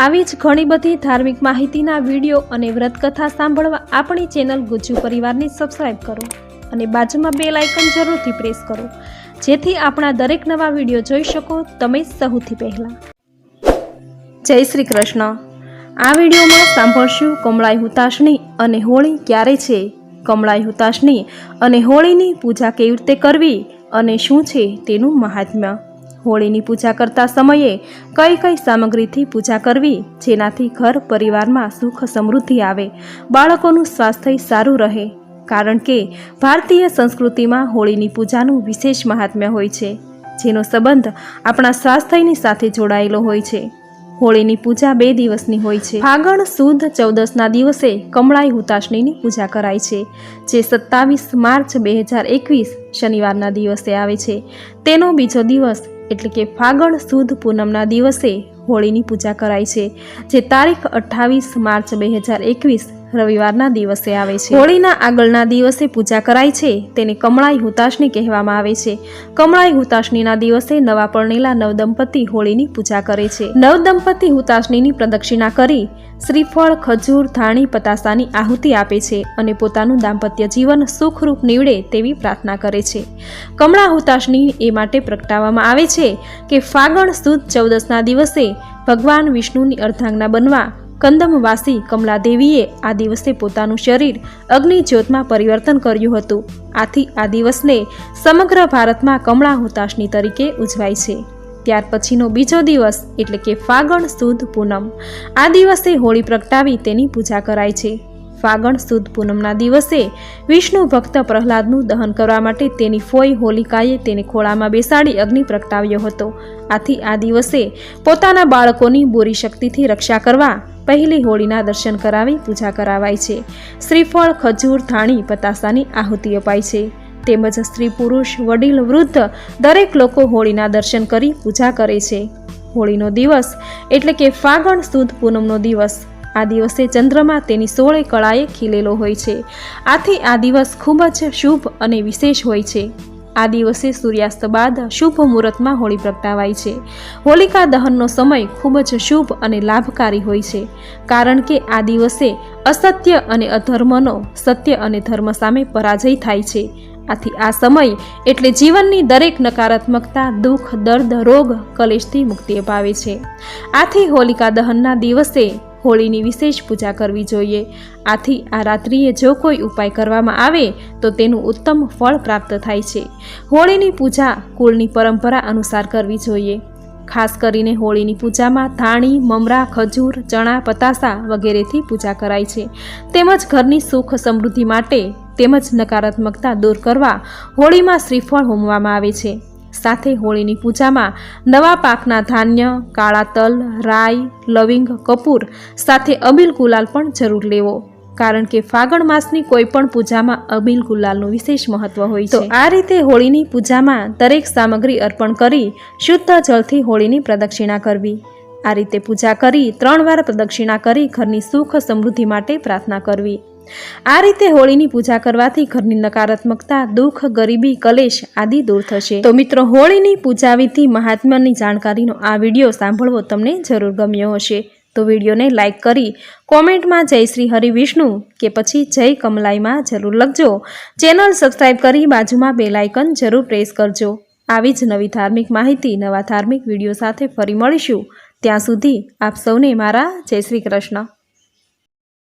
આવી જ ઘણી બધી ધાર્મિક માહિતીના વીડિયો અને વ્રતકથા સાંભળવા આપણી ચેનલ ગુજ્જુ પરિવારને સબસ્ક્રાઈબ કરો અને બાજુમાં બે લાઇકન જરૂરથી પ્રેસ કરો. જેથી આપણા દરેક નવા વીડિયો જોઈ શકો તમે સૌથી પહેલાં. જય શ્રી કૃષ્ણ. આ વિડીયોમાં સાંભળશું કમળાઈ હુતાશની અને હોળી ક્યારે છે? કમળાઈ હુતાશની અને હોળીની પૂજા કેવી રીતે કરવી અને શું છે તેનું મહાત્મ્ય? હોળીની પૂજા કરતા સમયે કઈ કઈ સામગ્રીથી પૂજા કરવી, જેનાથી ઘર પરિવારમાં સુખ સમૃદ્ધિ આવે, બાળકોનું સ્વાસ્થ્ય સારું રહે. કારણ કે ભારતીય સંસ્કૃતિમાં હોળીની પૂજાનું વિશેષ મહાત્મ્ય હોય છે, જેનો સંબંધ આપણા સ્વાસ્થ્યની સાથે જોડાયેલો હોય છે. હોળીની પૂજા બે દિવસની હોય છે. ફાગણ સુદ ચૌદસના દિવસે કમળાઈ હુતાશનીની પૂજા કરાય છે, જે સત્તાવીસ માર્ચ બે હજાર એકવીસ શનિવારના દિવસે આવે છે. તેનો બીજો દિવસ એટલે કે ફાગણ સુદ પૂનમના દિવસે હોળીની પૂજા કરાય છે, જે તારીખ અઠ્ઠાવીસ માર્ચ બે હજાર એકવીસ રવિવારના દિવસે આવે છે. હોળીના આગળના દિવસે પૂજા કરાય છે, તેને કમળાઈ હુતાશની કહેવામાં આવે છે. કમળાઈ હુતાશનીના દિવસે નવા પરણેલા નવદંપતિ હોળીની પૂજા કરે છે. નવદંપતિ હુતાશનીની પ્રદક્ષિણા કરી શ્રીફળ, ખજૂર, ધાણી, પતાસાની આહુતિ આપે છે અને પોતાનું દાંપત્ય જીવન સુખરૂપ નીવડે તેવી પ્રાર્થના કરે છે. કમળા હુતાશની એ માટે પ્રગટાવવામાં આવે છે કે ફાગણ સુદ ચૌદસના દિવસે ભગવાન વિષ્ણુની અર્ધાંગના બનવા કંદમવાસી કમલાદેવીએ આ દિવસે પોતાનું શરીર અગ્નિ જ્યોતમાં પરિવર્તન કર્યું હતું. આથી આ દિવસને સમગ્ર ભારતમાં કમળા હુતાશની તરીકે ઉજવાય છે. ત્યાર પછીનો બીજો દિવસ એટલે કે ફાગણ સુદ પૂનમ. આ દિવસે હોળી પ્રગટાવી તેની પૂજા કરાય છે. ફાગણ સુદ પૂનમના દિવસે વિષ્ણુ ભક્ત પ્રહલાદનું દહન કરવા માટે તેની ફોઈ હોલિકાએ તેને ખોળામાં બેસાડી અગ્નિ પ્રગટાવ્યો હતો. આથી આ દિવસે પોતાના બાળકોની બોરી શક્તિથી રક્ષા કરવા પહેલી હોળીના દર્શન કરાવી પૂજા કરાવાય છે. શ્રીફળ, ખજૂર થાણી પતાસાની આહુતિ અપાય છે. તેમજ સ્ત્રી પુરુષ, વડીલ, વૃદ્ધ દરેક લોકો હોળીના દર્શન કરી પૂજા કરે છે. હોળીનો દિવસ એટલે કે ફાગણ સુદ પૂનમનો દિવસ. આ દિવસે ચંદ્રમા તેની સોળે કળાએ ખીલેલો હોય છે. આથી આ દિવસ ખૂબ જ શુભ અને વિશેષ હોય છે. આ દિવસે સૂર્યાસ્ત બાદ શુભ મુહૂર્તમાં હોળી પ્રગટાવાય છે. હોલિકા દહનનો સમય ખૂબ જ શુભ અને લાભકારી હોય છે. કારણ કે આ દિવસે અસત્ય અને અધર્મનો સત્ય અને ધર્મ સામે પરાજય થાય છે. આથી આ સમય એટલે જીવનની દરેક નકારાત્મકતા, દુઃખ, દર્દ, રોગ, કલેશથી મુક્તિ અપાવે છે. આથી હોલિકા દહનના દિવસે હોળીની વિશેષ પૂજા કરવી જોઈએ. આથી આ રાત્રિએ જો કોઈ ઉપાય કરવામાં આવે, તો તેનું ઉત્તમ ફળ પ્રાપ્ત થાય છે. હોળીની પૂજા કુળની પરંપરા અનુસાર કરવી જોઈએ. ખાસ કરીને હોળીની પૂજામાં ધાણી, મમરા, ખજૂર, ચણા, પતાસા વગેરેથી પૂજા કરાય છે. તેમજ ઘરની સુખ સમૃદ્ધિ માટે તેમજ નકારાત્મકતા દૂર કરવા હોળીમાં શ્રીફળ હોમવામાં આવે છે. સાથે હોળીની પૂજામાં નવા પાકના ધાન્ય કાળા તલ રાઈ લવિંગ કપૂર સાથે અબીલ ગુલાલ પણ જરૂર લેવો. કારણ કે ફાગણ માસની કોઈ પણ પૂજામાં અબીલ ગુલાલનું વિશેષ મહત્વ હોય છે. આ રીતે હોળીની પૂજામાં દરેક સામગ્રી અર્પણ કરી શુદ્ધ જળથી હોળીની પ્રદક્ષિણા કરવી. આ રીતે પૂજા કરી ત્રણ વાર પ્રદક્ષિણા કરી ઘરની સુખ સમૃદ્ધિ માટે પ્રાર્થના કરવી. આ રીતે હોળીની પૂજા કરવાથી ઘરની નકારાત્મકતા, દુઃખ, ગરીબી, કલેશ આદિ દૂર થશે. તો મિત્રો, હોળીની પૂજા વિધિ મહાત્માની જાણકારીનો આ વીડિયો સાંભળવો તમને જરૂર ગમ્યો હશે. તો વિડીયોને લાઇક કરી, કોમેન્ટમાં જય શ્રી હરિ વિષ્ણુ કે પછી જય કમલાઈમાં જરૂર લખજો. ચેનલ સબસ્ક્રાઈબ કરી બાજુમાં બે લાઇકન જરૂર પ્રેસ કરજો. આવી જ નવી ધાર્મિક માહિતી, નવા ધાર્મિક વીડિયો સાથે ફરી મળીશું. ત્યાં સુધી આપ સૌને મારા જય શ્રી કૃષ્ણ.